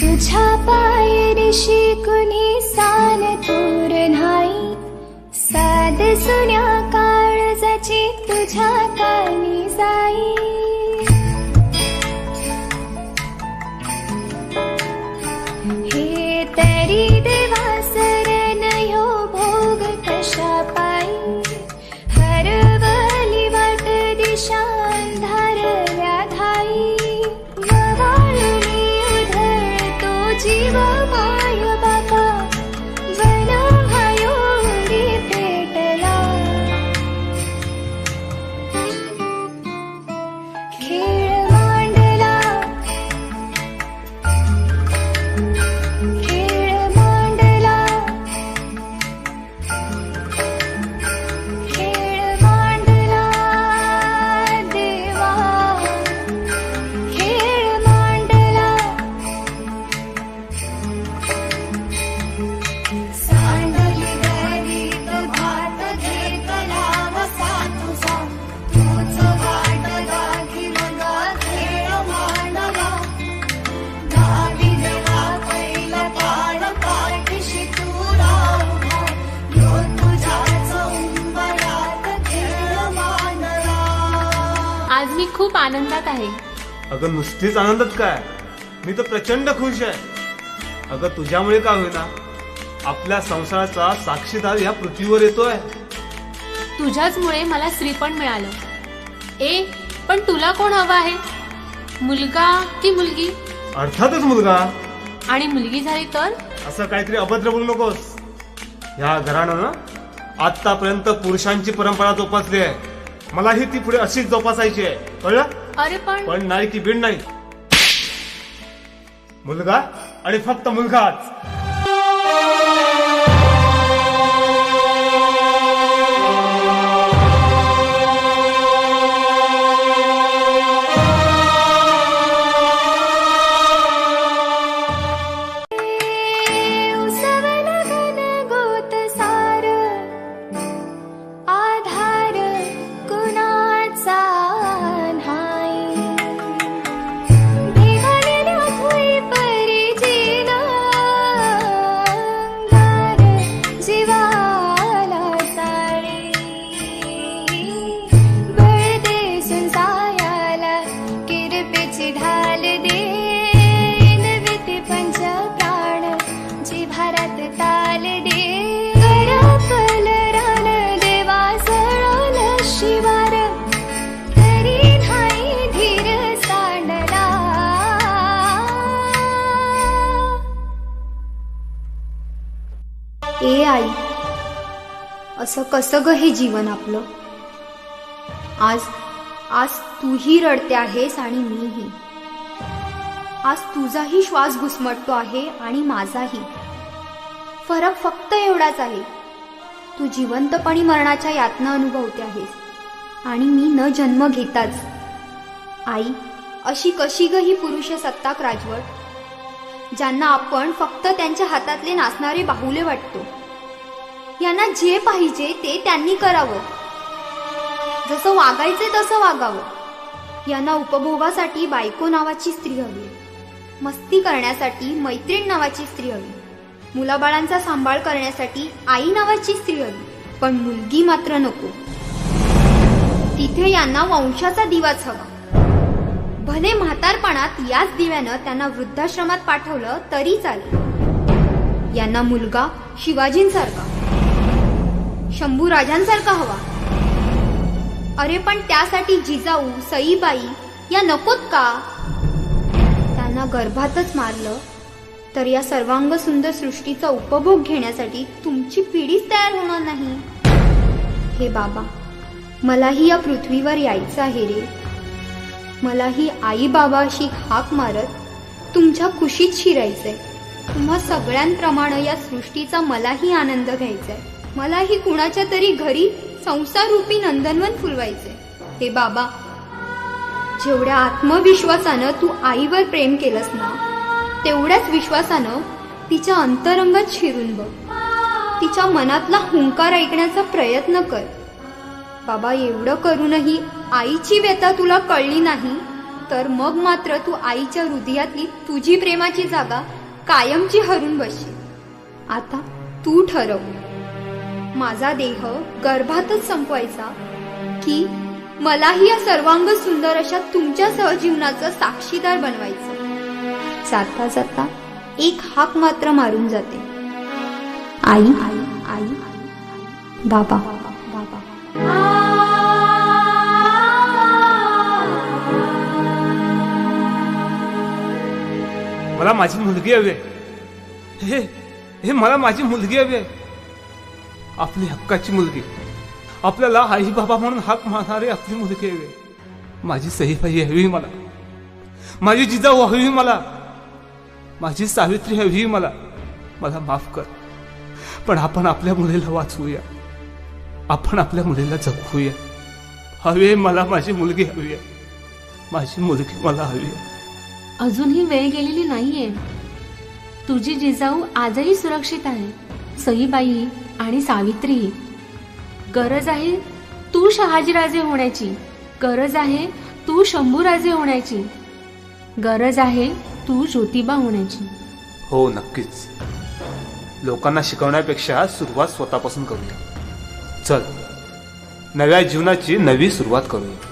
तुझा पाय ऋषी कुणी सान तूर न्हाई साध सुन्या काळजाची तुझ्या कानी जाई. खूप आनंदात आहे. अगं नुसतीच आनंदात काय? मी तर प्रचंड खुश आहे. अगं तुझ्यामुळे का होईना? आपल्या संसाराचा साक्षीदार या पृथ्वीवर येतोय. तुझ्याचमुळे मला श्रीपण मिळालं. ए पण तुला कोण हवा आहे? मुलगा की मुलगी? अर्थातच मुलगा. आणि मुलगी झाली तर? असं काहीतरी अभद्र बोलू नकोस. ह्या घरानं ना आतापर्यंत पुरुषांची परंपरा जोपासली आहे. मलाही ती पुढे अशीच जोपासायची आहे. कळलं? अरे पण पण नाही की बीड नाही. मुलगा आणि फक्त मुलगाच. असं कसं ग हे जीवन आपलं? आज आज तूही रडते आहेस आणि मीही. आज तुझाही श्वास घुसमटतो आहे आणि माझाही. फरक फक्त एवढाच आहे. तू जिवंतपणी मरणाच्या यातना अनुभवते आहेस. आणि मी न जन्म घेताच. आई अशी कशी ग ही पुरुष सत्ताक राजवट? ज्यांना आपण फक्त त्यांच्या हातातले नाचणारे बाहुले वाटतो. यांना जे पाहिजे ते त्यांनी करावं. जसं वागायचे तसं वागावं. यांना उपभोगासाठी बायको नावाची स्त्री हवी. मस्ती करण्यासाठी मैत्रीण नावाची स्त्री हवी. मुलाबाळांचा सांभाळ करण्यासाठी आई नावाची स्त्री हवी. पण मुलगी मात्र नको. तिथे यांना वंशाचा दिवाच हवा. भले म्हातारपणात याच दिव्यानं त्यांना वृद्धाश्रमात पाठवलं तरी चालेल. यांना मुलगा शिवाजींसारखा. शंभू राजांसारखा हवा. अरे पण त्यासाठी जिजाऊ सईबाई या नकोत का? त्यांना गर्भातच मारलं तर या सर्वांग सुंदर सृष्टीचा उपभोग घेण्यासाठी तुमची पिढीच तयार होणार नाही. हे बाबा मलाही या पृथ्वीवर यायचं आहे रे. मलाही आई बाबाशी हाक मारत तुमच्या कुशीत शिरायचंय. तुम्हा सगळ्यांप्रमाणे या सृष्टीचा मलाही आनंद घ्यायचा आहे मलाही कुणाच्या तरी घरी संसार रूपी नंदनवन फुलवायचे हे बाबा जेवढ्या आत्मविश्वासानं तू आईवर प्रेम केलंस ना तेवढ्याच विश्वासानं तिच्या अंतरंगात शिरून बघ. तिच्या मनातला हुंकार ऐकण्याचा प्रयत्न कर. बाबा एवढं करूनही आईची व्यथा तुला कळली नाही तर मग मात्र तू आईच्या हृदयातली तुझी प्रेमाची जागा कायमची हरून बसशील. आता तू ठरव. माझा देह गर्भातच संपवायचा की मलाही या सर्वांग सुंदर अशा तुमच्या सहजीवनाचं साक्षीदार बनवायचं. जाता जाता एक हाक मात्र मारून जाते. आई आई आई बाबा. बाबा मला माझी मुलगी हवी आहे. हे मला माझी मुलगी हवी आहे. आपली हक्काची मुलगी. आपल्याला आई बाबा म्हणून हाक मारणारी आपली मुलगी हवी आहे. माझी सहीबाई हवी मला. माझी जिजाऊ हवी मला. माझी सावित्री हवी मला. मला माफ कर. पण आपण आपल्या मुलीला वाचवूया. आपण आपल्या मुलीला जगवूया. हवे आहे मला माझी मुलगी हवी आहे. माझी मुलगी मला हवी आहे. अजूनही वेळ गेलेली नाहीये. तुझी जिजाऊ आजही सुरक्षित आहे. सईबाई आणि सावित्री गरज आहे तू शहाजीराजे होण्याची. गरज आहे तू शंभूराजे होण्याची. गरज आहे तू ज्योतिबा होण्याची. हो नक्कीच. लोकांना शिकवण्यापेक्षा सुरुवात स्वतःपासून करूया. चल नव्या जीवनाची नवी सुरुवात करूया.